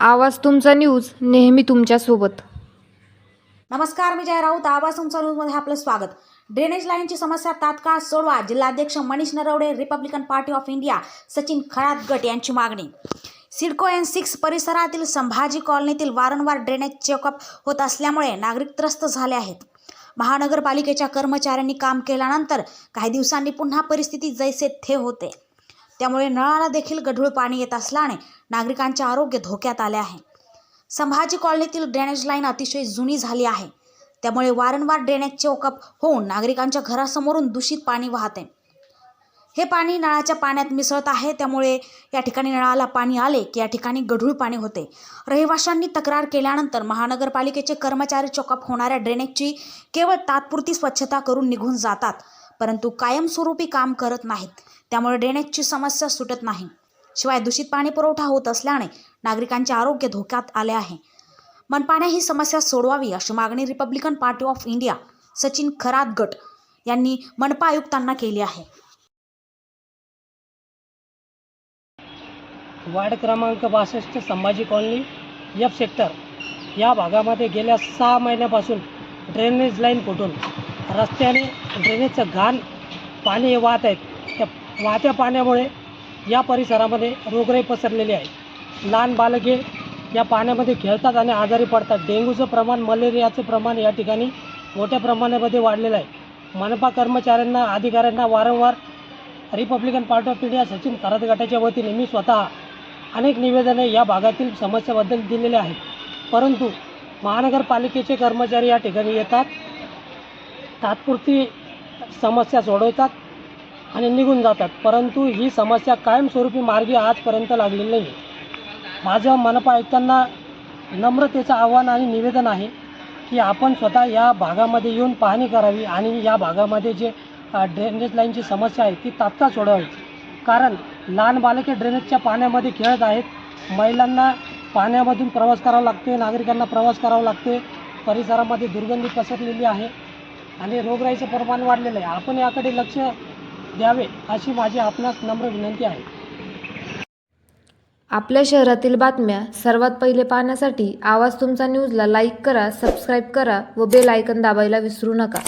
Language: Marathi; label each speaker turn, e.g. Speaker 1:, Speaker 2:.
Speaker 1: आवाज तुमचा न्यूज नेहमी तुमच्यासोबत.
Speaker 2: नमस्कार मी जय राऊत. आवाज तुमचा न्यूजमध्ये आपलं स्वागत. ड्रेनेज लाईनची समस्या तात्काळ सोडवा जिल्हाध्यक्ष Manish Narwade Republican Party of India Sachin खळातगट यांची मागणी. सिडको एन सिक्स परिसरातील संभाजी कॉलनीतील वारंवार ड्रेनेज चेकअप होत असल्यामुळे नागरिक त्रस्त झाले आहेत. महानगरपालिकेच्या कर्मचाऱ्यांनी काम केल्यानंतर काही दिवसांनी पुन्हा परिस्थिती जैसे थे होते. त्यामुळे नळाला देखील गढूळ पाणी येत असल्याने नागरिकांचे आरोग्य धोक्यात आले आहे. संभाजी कॉलनीतील ड्रेनेज लाईन अतिशय जुनी झाली आहे. त्यामुळे वारंवार ड्रेनेज ओकप होऊन नागरिकांच्या घरासमोरून दूषित पाणी वाहते. हे पाणी नळाच्या पाण्यात मिसळत आहे. त्यामुळे या ठिकाणी नळाला पाणी आले की या ठिकाणी गढूळ पाणी होते. रहिवाशांनी तक्रार केल्यानंतर महानगरपालिकेचे कर्मचारी चोकअप होणाऱ्या ड्रेनेजची केवळ तात्पुरती स्वच्छता करून निघून जातात. परंतु कायमस्वरूपी काम करत नाहीत. त्यामुळे ड्रेनेजची समस्या सुटत नाही. शिवाय दूषित पाणी पुरवठा होत असल्याने नागरिकांचे आरोग्य धोक्यात आले आहे. मनपाने ही समस्या सोडवावी अशी मागणी Republican Party of India Sachin Kharat गट यांनी मनपा आयुक्तांना केली आहे.
Speaker 3: वार्ड क्रमांक बासष्ट संभाजी कॉलनी एफ सेक्टर या भागामध्ये गेल्या सहा महिन्यापासून ड्रेनेज लाईन फुटून रस्त्याने ड्रेनेजचं घाण पाणी वाहत आहेत. त्या वाहत्या पाण्यामुळे या परिसरामध्ये रोगराई पसरलेली आहे. लहान बालके या पाण्यामध्ये खेळतात आणि आजारी पडतात. डेंग्यूचं प्रमाण मलेरियाचं प्रमाण या ठिकाणी मोठ्या प्रमाणामध्ये वाढलेलं आहे. मनपा कर्मचाऱ्यांना अधिकाऱ्यांना वारंवार Republican Party of India Sachin Kharat गटाच्या वतीने मी स्वतः अनेक निवेदने या भागातील समस्याबद्दल दिलेले आहेत. परंतु महानगरपालिकेचे कर्मचारी या ठिकाणी येतात. तात्पुरती समस्या सोडवतात आणि निघून जातात. परंतु ही समस्या कायमस्वरूपी मार्गी आजपर्यंत लागलेली नाही. माझं मनपा आयुक्तांना नम्रतेचं आव्हान आणि निवेदन आहे की आपण स्वतः या भागामध्ये येऊन पाहणी करावी आणि या भागामध्ये जे ड्रेनेज लाईनची समस्या आहे ती तात्काळ सोडवावी कारण लहान बालके ड्रेनेजच्या पाण्यामध्ये खेळत आहेत. महिलांना पाण्यामधून प्रवास करावा लागतो नागरिकांना प्रवास करावा लागतो परिसरामध्ये दुर्गंधी पसरलेली आहे. आणि रोगराईचं प्रमाण वाढलेलं आहे. आपण याकडे लक्ष द्यावे अशी माझी आपणास नम्र विनंती आहे.
Speaker 1: आपल्या शहरातील बातम्या सर्वात पहिले पाहण्यासाठी आवाज तुमचा न्यूजला लाईक करा सबस्क्राईब करा व बेल आयकन दाबायला विसरू नका.